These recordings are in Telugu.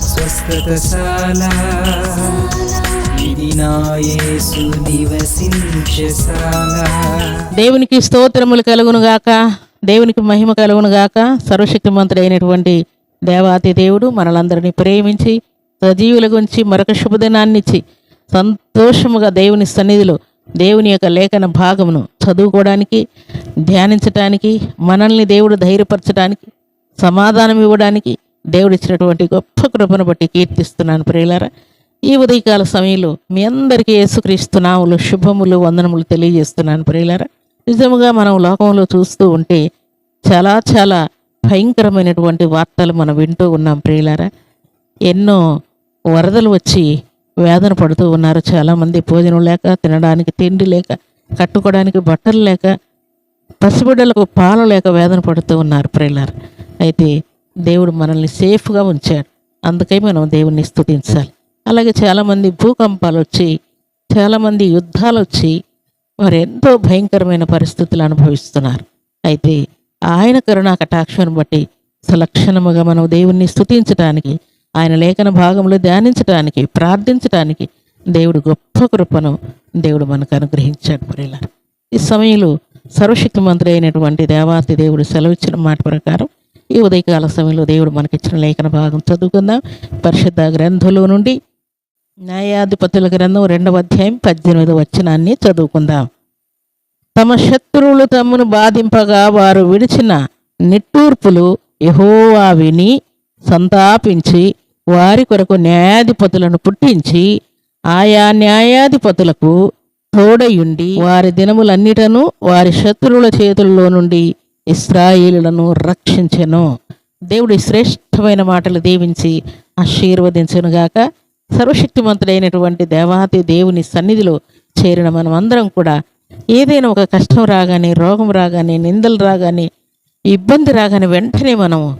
స్వస్థతశాల. దేవునికి స్తోత్రములు కలుగును గాక దేవునికి మహిమ కలుగును గాక సర్వశక్తిమంతుడు అయినటువంటి దేవాతి దేవుడు మనలందరినీ ప్రేమించి సజీవుల గురించి మరొక శుభదినాన్ని ఇచ్చి సంతోషముగా దేవుని సన్నిధిలో దేవుని యొక్క లేఖన భాగమును చదువుకోవడానికి ధ్యానించటానికి మనల్ని దేవుడు ధైర్యపరచడానికి సమాధానం ఇవ్వడానికి దేవుడు ఇచ్చినటువంటి గొప్ప కృపను బట్టి కీర్తిస్తున్నాను ప్రియులారా. ఈ ఉదయకాల సమయంలో మీ అందరికీ యేసుక్రీస్తునాములు శుభములు వందనములు తెలియజేస్తున్నాను ప్రియులారా. నిజముగా మనం లోకంలో చూస్తూ ఉంటే చాలా చాలా భయంకరమైనటువంటి వార్తలు మనం వింటూ ఉన్నాం ప్రియులారా. ఎన్నో వరదలు వచ్చి వేదన పడుతూ ఉన్నారు చాలామంది. భోజనం లేక తినడానికి తిండి లేక కట్టుకోవడానికి బట్టలు లేక పసిబిడ్డలకు పాలు లేక వేదన పడుతూ ఉన్నారు ప్రియులారా. అయితే దేవుడు మనల్ని సేఫ్గా ఉంచాడు. అందుకే మనం దేవుణ్ణి స్థుతించాలి అలాగే చాలామంది భూకంపాలు వచ్చి చాలామంది యుద్ధాలు వచ్చి వారు ఎంతో భయంకరమైన పరిస్థితులు అనుభవిస్తున్నారు. అయితే ఆయన కరుణా కటాక్షను బట్టి సలక్షణముగా మనం దేవుణ్ణి స్థుతించటానికి ఆయన లేఖన భాగంలో ధ్యానించటానికి ప్రార్థించటానికి దేవుడు గొప్ప కృపను దేవుడు మనకు అనుగ్రహించాడు ప్రియుల ఈ సమయంలో సర్వశక్తిమంతుడు అయినటువంటి దేవాతి దేవుడు సెలవిచ్చిన మాట ప్రకారం ఈ ఉదయకాల సమయంలో దేవుడు మనకిచ్చిన లేఖన భాగం చదువుకుందాం. పరిశుద్ధ గ్రంథంలో నుండి న్యాయాధిపతుల గ్రంథం రెండవ అధ్యాయం పద్దెనిమిది వచనాన్ని చదువుకుందాం. తమ శత్రువులు తమను బాధింపగా వారు విడిచిన నిట్టూర్పులు యహోవా విని సంతాపించి వారి కొరకు న్యాయాధిపతులను పుట్టించి ఆయా న్యాయాధిపతులకు తోడయుండి వారి దినములన్నిటను వారి శత్రువుల చేతుల్లో నుండి ఇస్రాయిలను రక్షించెను. దేవుడి శ్రేష్టమైన మాటలు దీవించి ఆశీర్వదించునుగాక. సర్వశక్తిమంతుడైనటువంటి దేవాతి దేవుని సన్నిధిలో చేరిన మనం అందరం కూడా ఏదైనా ఒక కష్టం రాగానే రోగం రాగానే నిందలు రాగానే ఇబ్బంది రాగానే వెంటనే మనం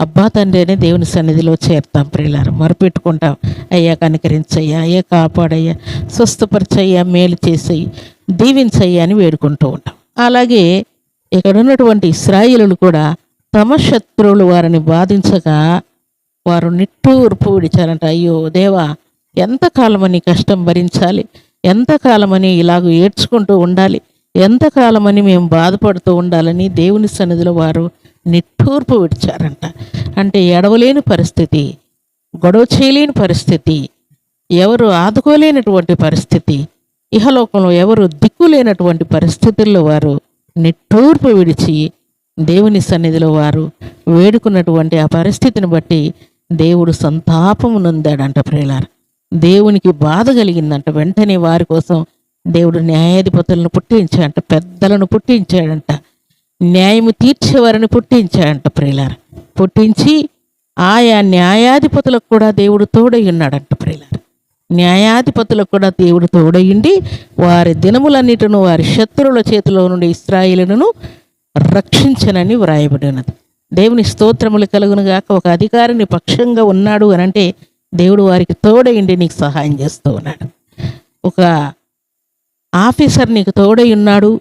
అబ్బా తండ్రి అని దేవుని సన్నిధిలో చేరుతాం ప్రియులారు. మొరపెట్టుకుంటాం. అయ్యా కనికరించయ్యా. అయ్యా కాపాడయ్యా. స్వస్థపరిచయ్యా. మేలు చేసయ్యి దీవించయ్యా అని వేడుకుంటూ ఉంటాం. అలాగే ఇక్కడ ఉన్నటువంటి ఇస్రాయిలు కూడా తమ శత్రువులు వారిని బాధించగా వారు నిట్టూర్పు విడిచారంట. అయ్యో దేవా ఎంతకాలమని కష్టం భరించాలి? ఎంతకాలమని ఇలాగ ఏడ్చుకుంటూ ఉండాలి? ఎంతకాలమని మేము బాధపడుతూ ఉండాలని దేవుని సన్నిధిలో వారు నిట్టూర్పు విడిచారంట. అంటే ఎడవలేని పరిస్థితి గొడవ చేయలేని పరిస్థితి ఎవరు ఆదుకోలేనటువంటి పరిస్థితి ఇహలోకంలో ఎవరు దిక్కు లేనటువంటి పరిస్థితుల్లో వారు నిట్టూర్పు విడిచి దేవుని సన్నిధిలో వారు వేడుకున్నటువంటి ఆ పరిస్థితిని బట్టి దేవుడు సంతాపము నొందాడంట ప్రియులార. దేవునికి బాధ కలిగిందంట. వెంటనే వారి కోసం దేవుడు న్యాయాధిపతులను పుట్టించాడంట. పెద్దలను పుట్టించాడంట. న్యాయము తీర్చేవారిని పుట్టించాడంట ప్రియులార. పుట్టించి ఆయా న్యాయాధిపతులకు కూడా దేవుడు తోడై ఉన్నాడంట ప్రియులార. న్యాయాధిపతులకు కూడా దేవుడు తోడయుండి వారి దినములన్నిటిను వారి శత్రువుల చేతిలో నుండి ఇస్రాయిలను రక్షించనని వ్రాయబడినది. దేవుని స్తోత్రములు కలుగును గాక. ఒక అధికారిని పక్షంగా ఉన్నాడు అని అంటే దేవుడు వారికి తోడయుండి నీకు సహాయం చేస్తూ ఉన్నాడు. ఒక ఆఫీసర్ నీకు తోడై ఉన్నాడు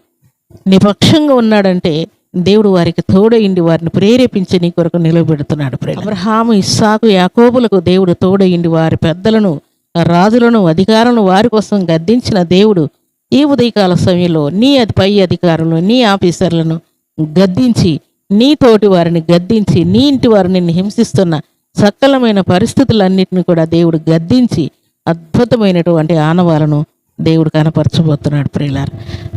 నీ పక్షంగా ఉన్నాడంటే దేవుడు వారికి తోడయిండి వారిని ప్రేరేపించి నీ కొరకు నిలబెడుతున్నాడు అబ్రహాము ఇస్సాకు యాకోబులకు దేవుడు తోడయిండి వారి పెద్దలను రాజులను అధికారులను వారి కోసం గద్దించిన దేవుడు ఈ ఉదయకాల సమయంలో నీ అది పై అధికారులను నీ ఆఫీసర్లను గద్దించి నీ తోటి వారిని గద్దించి నీ ఇంటి వారిని హింసిస్తున్న సకలమైన పరిస్థితులన్నింటినీ కూడా దేవుడు గద్దించి అద్భుతమైనటువంటి ఆనవాలను దేవుడు కనపరచబోతున్నాడు ప్రియులారు.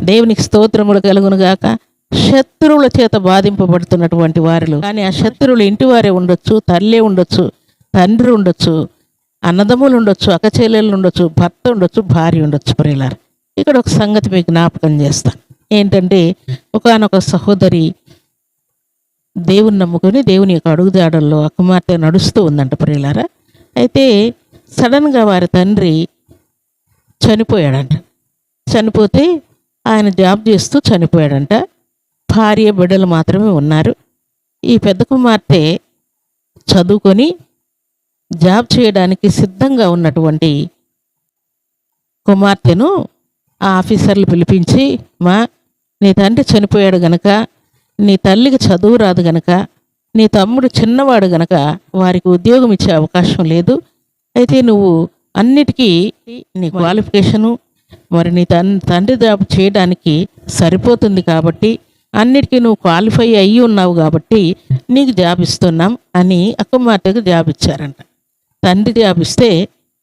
దేవునికి స్తోత్రములు కలుగును గాక. శత్రువుల చేత బాధింపబడుతున్నటువంటి వారిలో కానీ ఆ శత్రువులు ఇంటి వారే ఉండొచ్చు తల్లే ఉండొచ్చు తండ్రి ఉండొచ్చు అన్నదమ్ములు ఉండొచ్చు అక్కచెల్లెళ్ళు ఉండొచ్చు భర్త ఉండొచ్చు భార్య ఉండొచ్చు ప్రియులారు. ఇక్కడ ఒక సంగతి మీకు జ్ఞాపకం చేస్తాను ఏంటంటే ఒకానొక సహోదరి దేవుని నమ్ముకొని దేవుని యొక్క అడుగుదాడల్లో ఆ కుమార్తె నడుస్తూ ఉందంట ప్రియులారా. అయితే సడన్గా వారి తండ్రి చనిపోయాడంట. చనిపోతే ఆయన జాబ్ చేస్తూ చనిపోయాడంట. భార్య బిడ్డలు మాత్రమే ఉన్నారు. ఈ పెద్ద కుమార్తె చదువుకొని జాబ్ చేయడానికి సిద్ధంగా ఉన్నటువంటి కుమార్తెను ఆ ఆఫీసర్లు పిలిపించి మా నీ తండ్రి చనిపోయాడు గనక నీ తల్లికి చదువు రాదు గనక నీ తమ్ముడు చిన్నవాడు గనక వారికి ఉద్యోగం ఇచ్చే అవకాశం లేదు. అయితే నువ్వు అన్నిటికీ నీ క్వాలిఫికేషను మరి నీ తన్ తండ్రి జాబ్ చేయడానికి సరిపోతుంది కాబట్టి అన్నిటికీ నువ్వు క్వాలిఫై అయ్యి ఉన్నావు కాబట్టి నీకు జాబ్ ఇస్తున్నాం అని ఆ జాబ్ ఇచ్చారంట. తండ్రి జాబ్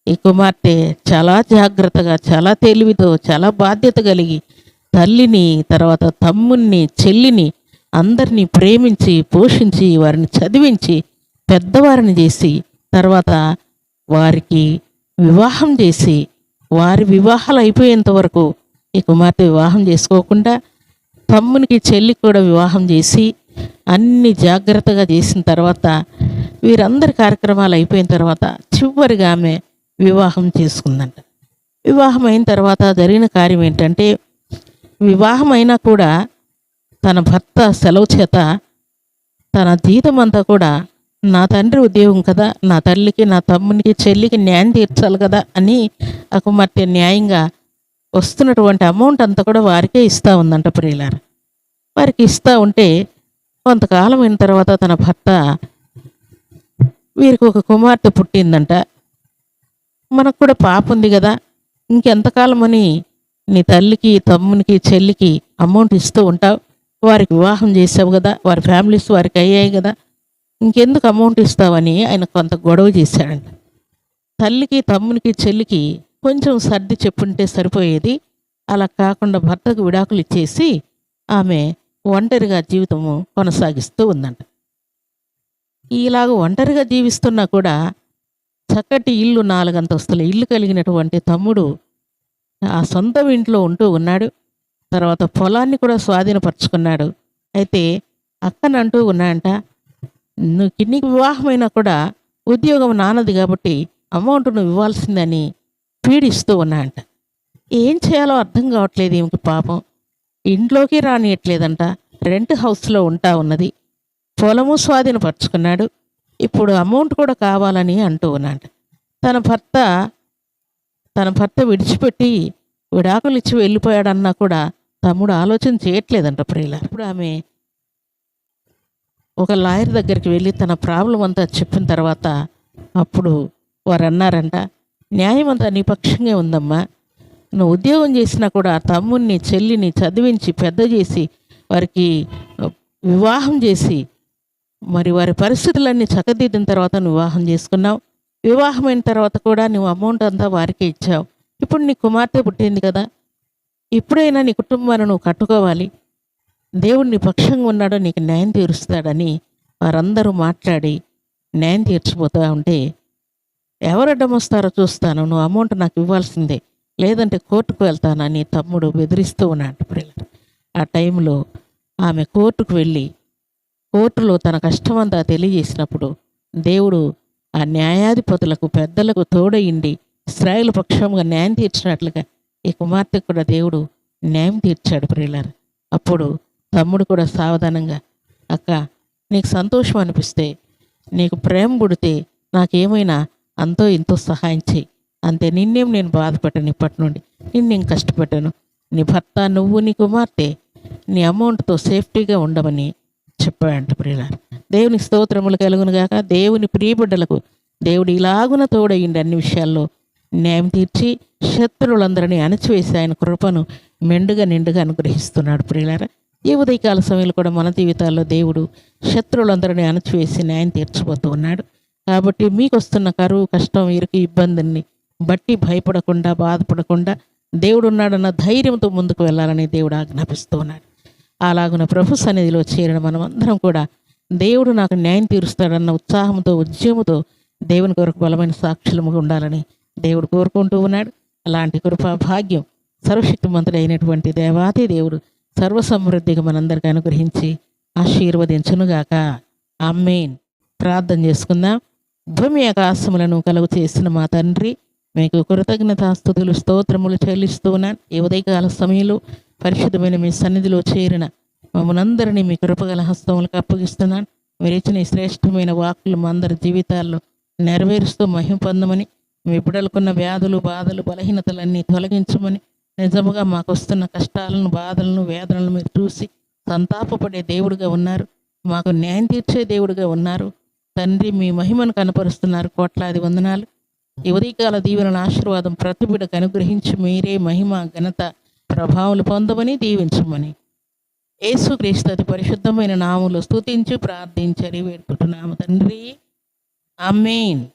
ఈ కుమార్తె చాలా జాగ్రత్తగా చాలా తెలివితో చాలా బాధ్యత కలిగి తల్లిని తర్వాత తమ్ముణ్ణి చెల్లిని అందరినీ ప్రేమించి పోషించి వారిని చదివించి పెద్దవారిని చేసి తర్వాత వారికి వివాహం చేసి వారి వివాహాలు అయిపోయేంత వరకు ఈ కుమార్తె వివాహం చేసుకోకుండా తమ్మునికి చెల్లికి కూడా వివాహం చేసి అన్ని జాగ్రత్తగా చేసిన తర్వాత వీరందరి కార్యక్రమాలు అయిపోయిన తర్వాత చివరిగా ఆమె వివాహం చేసుకుందంట. వివాహం అయిన తర్వాత జరిగిన కార్యం ఏంటంటే వివాహం అయినా కూడా తన భర్త సెలవు చేత తన జీతం అంతా కూడా నా తండ్రి ఉద్యోగం కదా నా తల్లికి నా తమ్మునికి చెల్లికి న్యాయం తీర్చాలి కదా అని ఆ కుమార్తె న్యాయంగా వస్తున్నటువంటి అమౌంట్ అంతా కూడా వారికే ఇస్తూ ఉందంట ప్రియులారు. వారికి ఇస్తూ ఉంటే కొంతకాలం అయిన తర్వాత తన భర్త వీరికి ఒక కుమార్తె పుట్టిందంట. మనకు కూడా పాప ఉంది కదా. ఇంకెంతకాలమని నీ తల్లికి తమ్మునికి చెల్లికి అమౌంట్ ఇస్తూ ఉంటావు. వారికి వివాహం చేసావు కదా. వారి ఫ్యామిలీస్ వారికి అయ్యాయి కదా. ఇంకెందుకు అమౌంట్ ఇస్తావని ఆయన కొంత గొడవ చేశాడంట. తల్లికి తమ్మునికి చెల్లికి కొంచెం సర్ది చెప్పుంటే సరిపోయేది. అలా కాకుండా భర్తకు విడాకులు ఇచ్చేసి ఆమె ఒంటరిగా జీవితము కొనసాగిస్తూ ఉందంట. ఇలాగ ఒంటరిగా జీవిస్తున్నా కూడా చక్కటి ఇల్లు నాలుగంతస్తుల ఇల్లు కలిగినటువంటి తమ్ముడు ఆ సొంత ఇంట్లో ఉంటూ ఉన్నాడు. తర్వాత పొలాన్ని కూడా స్వాధీనపరుచుకున్నాడు. అయితే అక్కనంటూ ఉన్నాయంట నువ్వు కిన్నికి వివాహమైనా కూడా ఉద్యోగం నానది కాబట్టి అమౌంట్ నువ్వు ఇవ్వాల్సిందని పీడిస్తూ ఉన్నాయంట ఏం చేయాలో అర్థం కావట్లేదు ఈమెకి పాపం. ఇంట్లోకి రానియట్లేదంట. రెంట్ హౌస్లో ఉంటా ఉన్నది. పొలము స్వాధీనపరుచుకున్నాడు. ఇప్పుడు అమౌంట్ కూడా కావాలని అంటూ ఉన్నాడు. తన భర్త తన భర్త విడిచిపెట్టి విడాకులు ఇచ్చి వెళ్ళిపోయాడన్నా కూడా తమ్ముడు ఆలోచన చేయట్లేదంట ప్రియుల ఇప్పుడు ఆమె ఒక లాయర్ దగ్గరికి వెళ్ళి తన ప్రాబ్లం అంతా చెప్పిన తర్వాత అప్పుడు వారు అన్నారంట న్యాయం అంతా నిపక్షంగా ఉందమ్మా. నువ్వు ఉద్యోగం చేసినా కూడా తమ్ముడిని చెల్లిని చదివించి పెద్ద చేసి వారికి వివాహం చేసి మరి వారి పరిస్థితులన్నీ చక్కదిద్దిన తర్వాత వివాహం చేసుకున్నావు. వివాహమైన తర్వాత కూడా నువ్వు అమౌంట్ అంతా వారికే ఇచ్చావు. ఇప్పుడు నీ కుమార్తె పుట్టింది కదా. ఇప్పుడైనా నీ కుటుంబాన్ని నువ్వు కట్టుకోవాలి. దేవుడు నీ పక్షంగా ఉన్నాడో నీకు న్యాయం తీరుస్తాడని వారందరూ మాట్లాడి న్యాయం తీర్చిపోతూ ఉంటే ఎవరు అడ్డమొస్తారో చూస్తాను. నువ్వు అమౌంట్ నాకు ఇవ్వాల్సిందే. లేదంటే కోర్టుకు వెళ్తానని తమ్ముడు బెదిరిస్తూ ఉన్నాడు. ఆ టైంలో ఆమె కోర్టుకు వెళ్ళి కోర్టులో తన కష్టమంతా తెలియజేసినప్పుడు దేవుడు ఆ న్యాయాధిపతులకు పెద్దలకు తోడయిండి ఇస్రాయేల్ పక్షంగా న్యాయం తీర్చినట్లుగా ఈ కుమార్తెకు కూడా దేవుడు న్యాయం తీర్చాడు ప్రియులారు. అప్పుడు తమ్ముడు కూడా సావధానంగా అక్క నీకు సంతోషం అనిపిస్తే నీకు ప్రేమ పుడితే నాకేమైనా అంతో ఇంతో సహాయం చేయి అంతే నిన్నేం నేను బాధపడ్డాను ఇప్పటి నుండి. నిన్నేం కష్టపెట్టాను నీ భర్త నువ్వు నీ కుమార్తె నీ అమౌంట్తో సేఫ్టీగా ఉండమని చెప్పాడంట ప్రియుల దేవుని స్తోత్రములు కలుగును గాక. దేవుని ప్రియబిడ్డలకు దేవుడు ఇలాగున తోడయ్యండి అన్ని విషయాల్లో న్యాయం తీర్చి శత్రువులందరినీ అణచివేసి ఆయన కృపను మెండుగా నిండుగా అనుగ్రహిస్తున్నాడు ప్రియులారా. ఈ ఉదయకాల సమయంలో కూడా మన జీవితాల్లో దేవుడు శత్రువులందరినీ అణచివేసి న్యాయం తీర్చబోతూ ఉన్నాడు. కాబట్టి మీకు వస్తున్న కరువు కష్టం ఇరుకు ఇబ్బందిని బట్టి భయపడకుండా బాధపడకుండా దేవుడు ఉన్నాడన్న ధైర్యంతో ముందుకు వెళ్ళాలని దేవుడు ఆజ్ఞాపిస్తూ ఉన్నాడు. అలాగున ప్రభు సన్నిధిలో చేరిన మనమందరం కూడా దేవుడు నాకు న్యాయం తీరుస్తాడన్న ఉత్సాహంతో ఉద్యమంతో దేవుని కొరకు బలమైన సాక్షులముగా ఉండాలని దేవుడు కోరుకుంటూ ఉన్నాడు. అలాంటి కృపా భాగ్యం సర్వశక్తిమంతుడు అయినటువంటి దేవాతి దేవుడు సర్వసమృద్ధిగా మనందరికీ అనుగ్రహించి ఆశీర్వదించునుగాక. అమ్మేన్ ప్రార్థన చేసుకుందాం. భూమి ఆకాశములను కలుగు చేసిన మా తండ్రి మీకు కృతజ్ఞతాస్తుతులు స్తోత్రములు చెల్లిస్తూ ఉన్నాను ఈ ఉదయకాల సమయంలో పరిశుద్ధమైన మీ సన్నిధిలో చేరిన మమ్మల్ని మీ కృపగల హస్తములకు అప్పగిస్తున్నాను. మీరు ఇచ్చిన శ్రేష్టమైన వాక్కులు మా అందరి జీవితాల్లో నెరవేరుస్తూ మహిమ పొందమని మీ బిడ్డలకున్న వ్యాధులు బాధలు బలహీనతలన్నీ తొలగించమని నిజముగా మాకు వస్తున్న కష్టాలను బాధలను వేదనలను మీరు చూసి సంతాపపడే దేవుడుగా ఉన్నారు. మాకు న్యాయం తీర్చే దేవుడిగా ఉన్నారు. తండ్రి మీ మహిమను కనపరుస్తున్నారు. కోట్లాది వందనాలు. ఈ ఉదయకాల దీవెనల ఆశీర్వాదం ప్రతి బిడ్డకు అనుగ్రహించి మీరే మహిమ ఘనత ప్రభావాలు పొందమని దీవించమని. యేసుక్రీస్తు అతి పరిశుద్ధమైన నాములు స్తుతించి ప్రార్థించరి వేడుకుంటున్నాము తండ్రి. అమ్మేన్